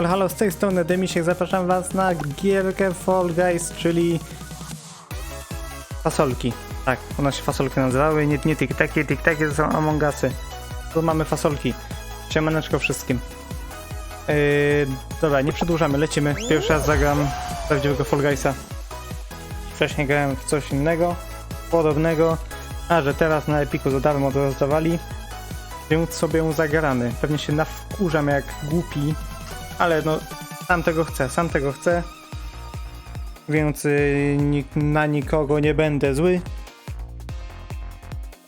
Halo, halo, z tej strony Demisiek, zapraszam was na gierkę Fall Guys, czyli fasolki. Tak, one się fasolki nazywały, nie, nie tik-taki, tik-taki to są Among Usy. Tu mamy fasolki. Siemaneczko wszystkim. Yy, dobra, nie przedłużamy, lecimy. Pierwszy raz zagram prawdziwego Fall Guysa. Wcześniej grałem w coś innego, podobnego, a że teraz na Epiku za darmo to rozdawali, więc sobie zagramy. Pewnie się nawkurzam jak głupi, ale no sam tego chcę, sam tego chcę. Więc na nikogo nie będę zły.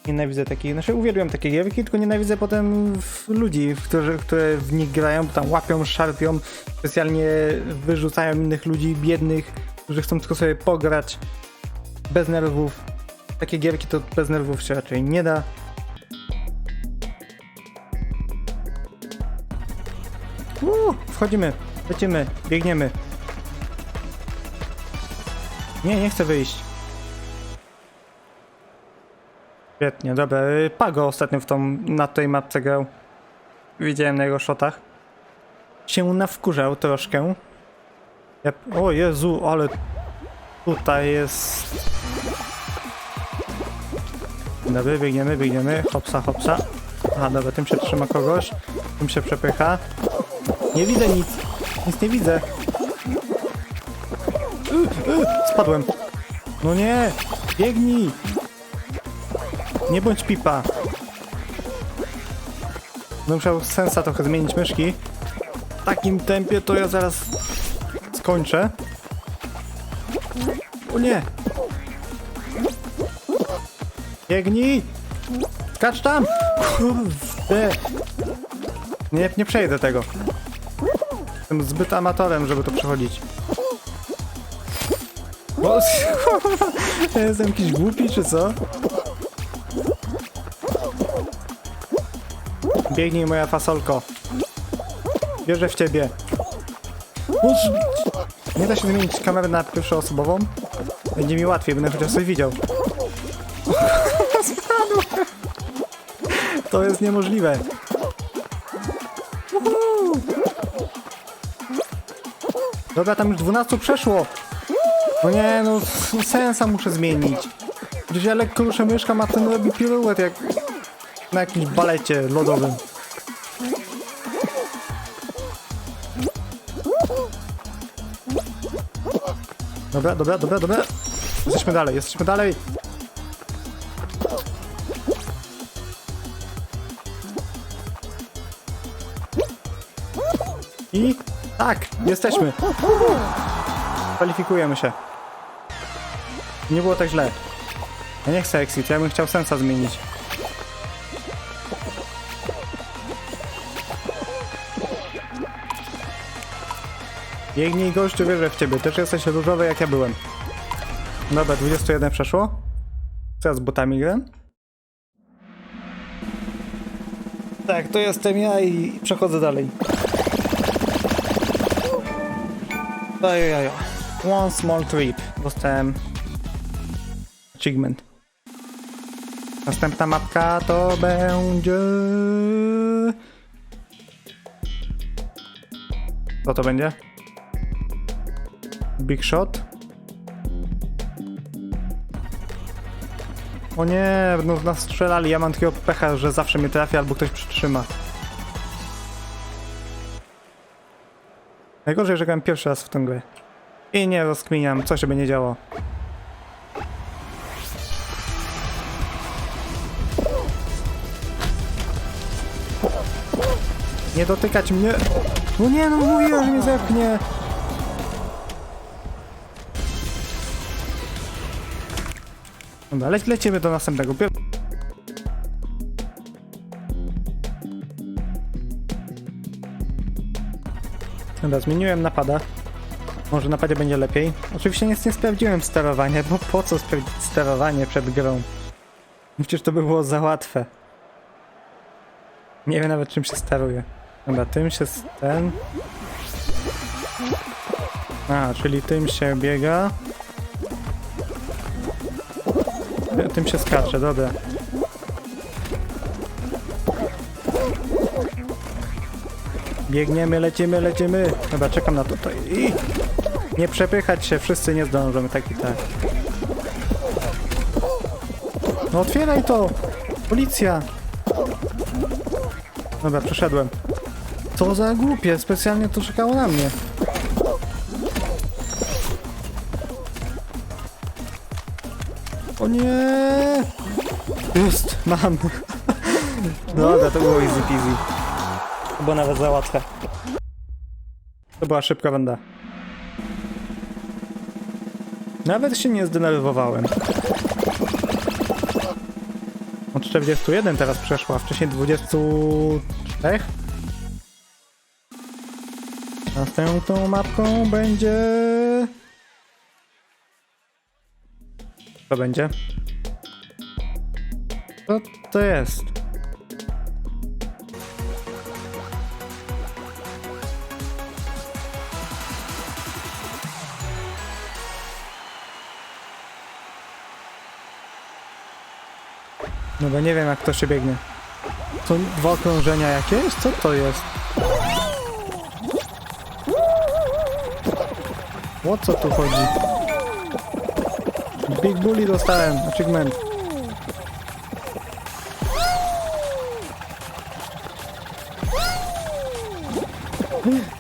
Nienawidzę takich, znaczy uwielbiam takie gierki, tylko nienawidzę potem ludzi, którzy, które w nich grają, tam łapią, szarpią, specjalnie wyrzucają innych ludzi biednych, którzy chcą tylko sobie pograć bez nerwów. Takie gierki to bez nerwów się raczej nie da. Wchodzimy, lecimy, biegniemy. Nie, nie chcę wyjść. Świetnie, dobra. y, Pago ostatnio w tą, na tej mapce grał. Widziałem na jego shotach. Się nawkurzał troszkę. Ja, o Jezu, ale tutaj jest... Dobra, biegniemy, biegniemy. Hopsa, hopsa. Aha, dobra, tym się trzyma kogoś. Tym się przepycha. Nie widzę nic. Nic nie widzę. Spadłem. No nie! Biegnij! Nie bądź pipa. Będę musiał sensa trochę zmienić myszki. W takim tempie to ja zaraz skończę. O nie! Biegnij! Skacz tam! Kurde! Nie, nie przejdę tego. Jestem zbyt amatorem, żeby to przechodzić. O, ja jestem jakiś głupi, czy co? Biegnij, moja fasolko. Wierzę w ciebie. Uż, nie da się zmienić kamery na pierwszoosobową? Będzie mi łatwiej, będę chociaż coś widział. To jest niemożliwe. Dobra, tam już 12 przeszło. No nie, no sensa muszę zmienić. Przecież ja lekko ruszę myszką, a ten robi piruet jak na jakimś balecie lodowym. Dobra, dobra, dobra, dobra. Jesteśmy dalej, jesteśmy dalej. I tak, jesteśmy. Kwalifikujemy się. Nie było tak źle. Ja nie chcę exit, ja bym chciał sensa zmienić. Biegnij gościu, wierzę w ciebie. Też jesteś różowy jak ja byłem. Dobra, 21 przeszło. Co ja z botami gram? Tak, to jestem ja i przechodzę dalej. Ojojojo. One small trip. Dostałem achievement. Następna mapka to będzie... Co to będzie? Big shot? O nie, no nas strzelali, ja mam takiego pecha, że zawsze mnie trafi albo ktoś przytrzyma. Najgorzej, że grałem pierwszy raz w tę grę. I nie rozkminiam, co się będzie działo. Nie dotykać mnie! No nie, no mówiłem, że mnie zepchnie! Dobra, le lecimy do następnego. Dobra, zmieniłem napada. Może napadzie będzie lepiej. Oczywiście nic nie sprawdziłem sterowania, bo po co sprawdzić sterowanie przed grą? Przecież to by było za łatwe. Nie wiem nawet czym się steruje. Dobra, tym się ten... A, czyli tym się biega. Ty- Tym się skacze, dobra. Biegniemy, lecimy, lecimy. Dobra, czekam na to i... Nie przepychać się, wszyscy nie zdążą, tak i tak. No otwieraj to! Policja! Dobra, przeszedłem. Co za głupie, specjalnie to czekało na mnie. O nie! Jest, mam. Dobra, to było easy peasy. Było nawet za. To była szybka wenda. Nawet się nie zdenerwowałem. Od 41 teraz przeszła, wcześniej 24. Następną mapką będzie... Co będzie? Co to jest? No bo nie wiem jak to się biegnie. To dwa okrążenia jakieś? Co to jest? O co tu chodzi? Big Bully dostałem, achievement.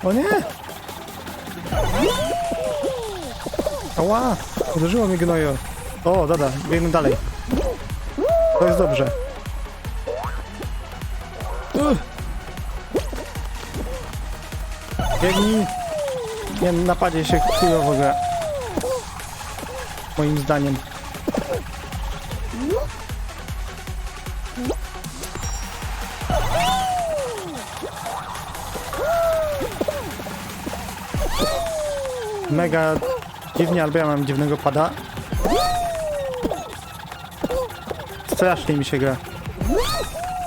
O nie! Ała! Uderzyło mi gnojo. O, dobra, biegnę dalej. To jest dobrze. Biegnij! Nie, napadzie się chujowo gra. Moim zdaniem. Mega dziwnie, albo ja mam dziwnego pada. Strasznie mi się gra.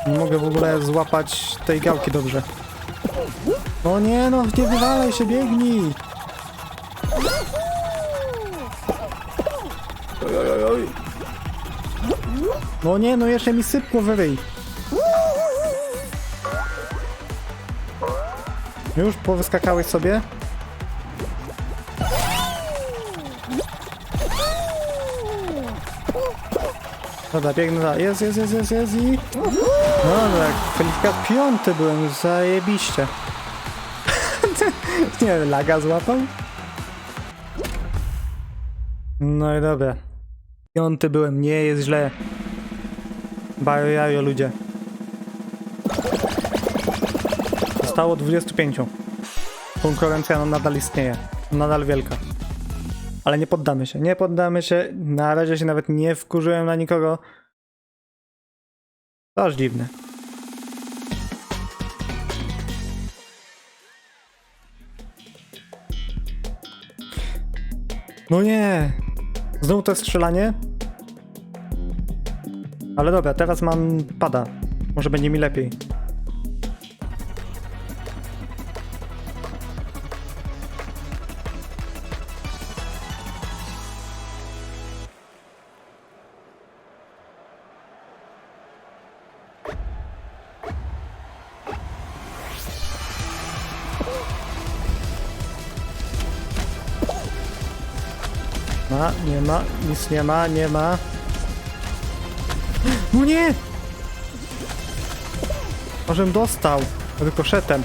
Nie mogę w ogóle złapać tej gałki dobrze. No nie no, nie wywalaj się, biegnij! Oj, oj, oj, oj. No nie, no jeszcze mi sypło wyryj. Już powyskakałeś sobie? Dobra, biegnę dalej. Jest, jest, jest, jest, jest i... Dobra, kwalifikat piąty byłem, zajebiście. Nie wiem, laga złapał? No i dobra. Piąty byłem, nie jest źle. Bajo jajo ludzie. Zostało 25. Konkurencja no nadal istnieje. Nadal wielka. Ale nie poddamy się, nie poddamy się. Na razie się nawet nie wkurzyłem na nikogo. To aż dziwne. No nie! Znowu to strzelanie? Ale dobra, teraz mam pada. Może będzie mi lepiej. Ma, nie ma, nic nie ma, nie ma. No nie! Możem dostał rykoszetem.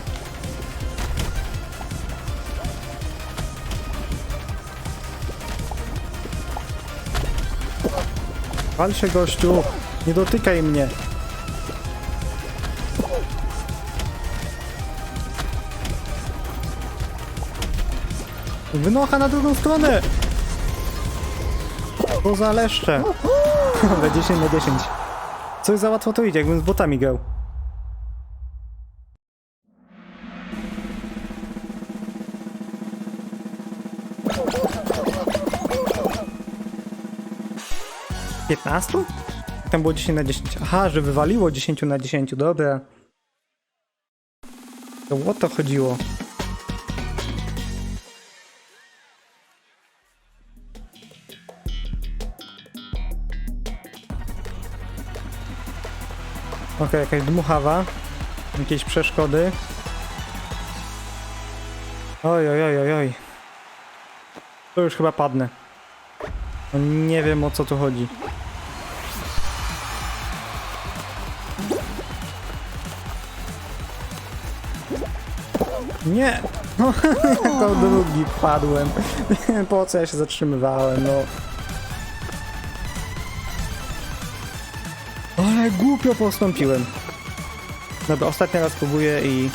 Wal się gościu, nie dotykaj mnie. Wynocha na drugą stronę! To za leszcze. Dobra, 10 na 10. Coś za łatwo to idzie, jakbym z botami grał. Piętnastu? Tam było 10 na 10. Aha, że wywaliło 10 na 10, dobra. To o to chodziło. Okej, jakaś dmuchawa. Jakieś przeszkody. Oj, oj, oj, oj, oj. To już chyba padnę. No nie wiem o co tu chodzi. Nie! No, jako drugi padłem. Po co ja się zatrzymywałem, no. Głupio postąpiłem. Dobra, ostatni raz próbuję i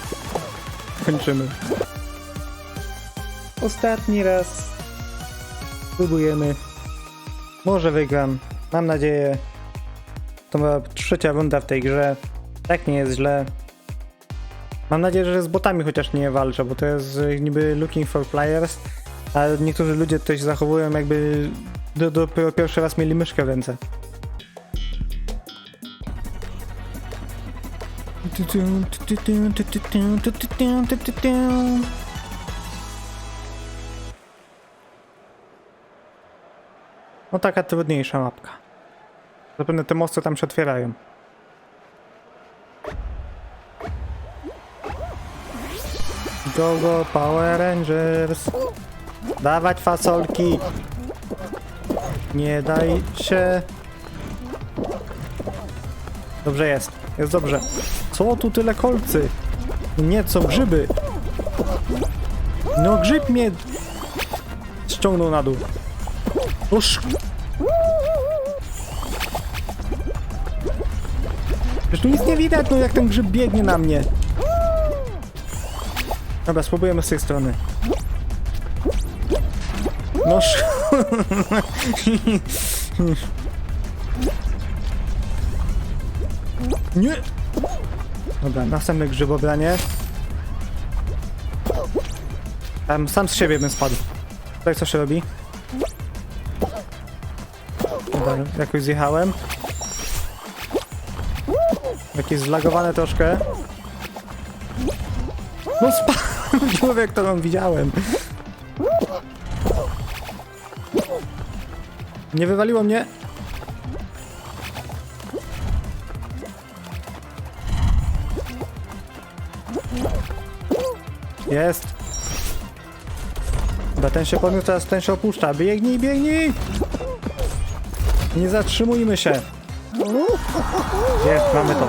kończymy. Ostatni raz próbujemy. Może wygram. Mam nadzieję. To była trzecia runda w tej grze. Tak nie jest źle. Mam nadzieję, że z botami chociaż nie walczę, bo to jest y, niby looking for players, ale niektórzy ludzie tutaj się zachowują jakby do, dopiero pierwszy raz mieli myszkę w ręce. No taka trudniejsza mapka. Zapewne te mosty tam się otwierają. Go, go, Power Rangers! Dawać fasolki! Nie daj się! Dobrze jest, jest dobrze. Co tu tyle kolcy? Nie, co grzyby? No grzyb mnie ściągnął na dół. Uż! Przecież tu nic nie widać, no jak ten grzyb biegnie na mnie. Dobra, spróbujemy z tej strony. Noż. Nie! Dobra, następne grzybobranie. Tam sam z siebie bym spadł. Tak co się robi? Dobra, jakoś zjechałem. Jakieś zlagowane troszkę. No spadł człowiek, którą widziałem. Nie wywaliło mnie. Jest. Dobra, ten się podniósł, teraz ten się opuszcza. Biegnij, biegnij! Nie zatrzymujmy się. Jest, mamy to.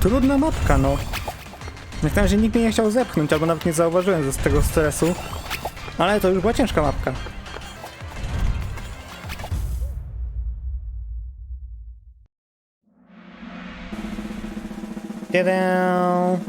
Trudna mapka, no. Jak na nikt mnie nie chciał zepchnąć, albo nawet nie zauważyłem z tego stresu. Ale to już była ciężka mapka. Tadam!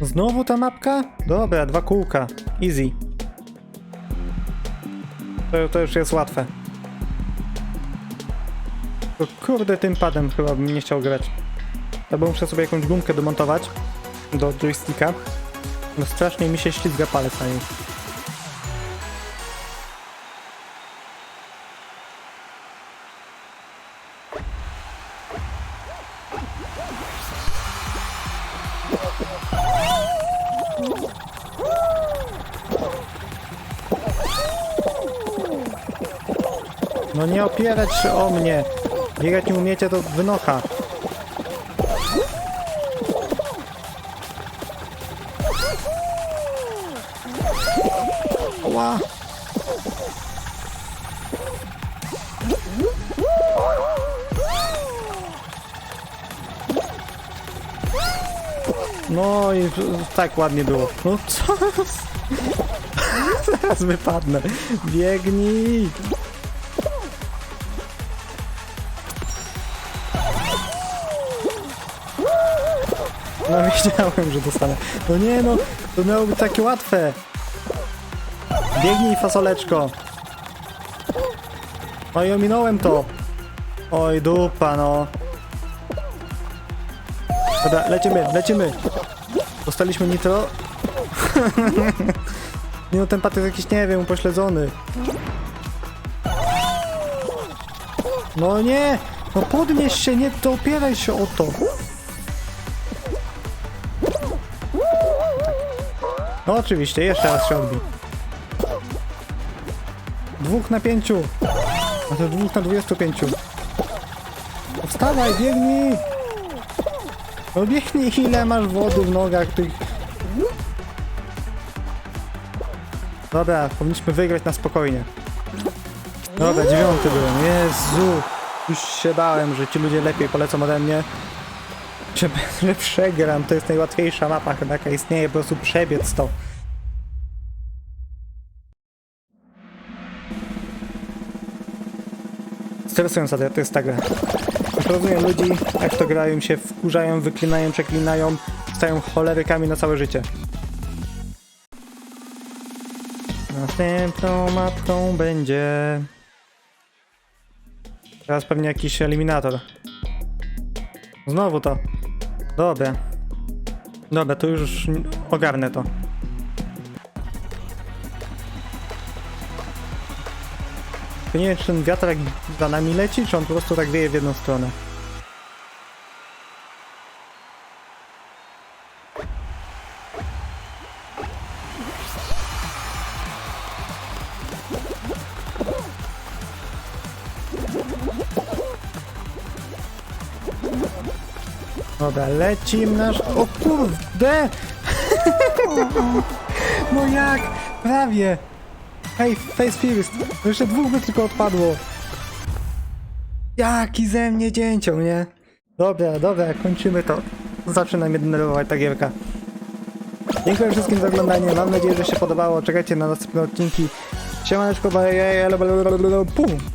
Znowu ta mapka? Dobra, dwa kółka. Easy. To, to już jest łatwe. To kurde, tym padem chyba bym nie chciał grać. Albo muszę sobie jakąś gumkę domontować do joysticka. No strasznie mi się ślizga palec na niej. No nie opierać się o mnie. Biegać nie umiecie, to wynocha. Ła. No i tak ładnie było. No co? Wypadnę. Biegnij. No wiedziałem, że dostanę. No nie no, to miało być takie łatwe. Biegnij fasoleczko. I ominąłem to. Oj dupa no. Dobra, lecimy, lecimy. Dostaliśmy nitro. nie no, ten pat jest jakiś, nie wiem, upośledzony. No nie! No podnieś się, nie to opieraj się o to. No oczywiście, jeszcze raz się odbij. Dwóch na pięciu. A to dwóch na dwudziestu pięciu. Wstawaj, biegnij! No ile masz wody w nogach tych... Dobra, powinniśmy wygrać na spokojnie. Dobra, dziewiąty byłem. Jezu! Już się bałem, że ci ludzie lepiej polecą ode mnie. Że, że przegram, to jest najłatwiejsza mapa chyba jaka istnieje, po prostu przebiec to. Stresująca to jest ta gra. Rozumiem ludzi, jak to grają, się wkurzają, wyklinają, przeklinają, stają cholerykami na całe życie. Następną mapką będzie... Teraz pewnie jakiś eliminator. Znowu to. Dobra. Dobra, to już ogarnę to. Nie wiem, czy ten wiatrak za nami leci, czy on po prostu tak wieje w jedną stronę. Dobra, lecim nasz... O kurde! no jak? Prawie! Hej, Face First! Jeszcze dwóch by tylko odpadło. Jaki ze mnie dzięcioł, nie? Dobra, dobra, kończymy to. Zaczyna mnie denerwować ta gierka. Dziękuję wszystkim za oglądanie, mam nadzieję, że się podobało. Czekajcie na następne odcinki. Siemaneczko, bye, pum!